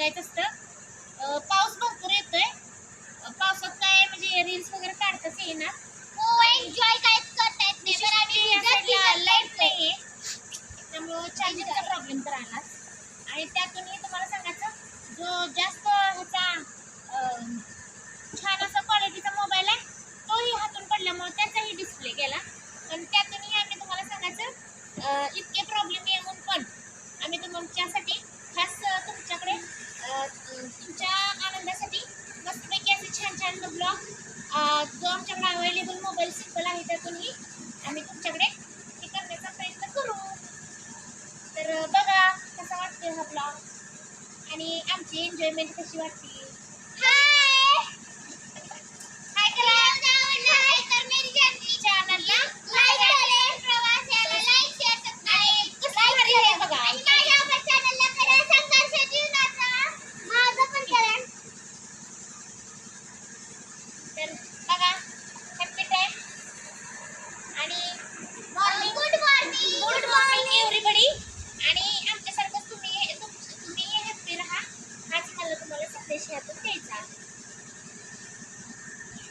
बघायचं असतं. पाऊस भरपूर येतोय. पावसात काय म्हणजे रील्स वगैरे काढताच येणार हो एन्जॉय काय करता येत नाही. लाइट नाही त्यामुळं चार्जिंगचा प्रॉब्लेम तर आणणार आणि त्यातूनही तुम्हाला सांगायचं जो जास्त अवेलेबल मोबाईल सिंपल आहे त्यातूनही आम्ही तुमच्याकडे हे करण्याचा प्रयत्न करू. तर बघा कसा वाटतोय हा ब्लॉग आणि आमची एन्जॉयमेंट कशी वाटते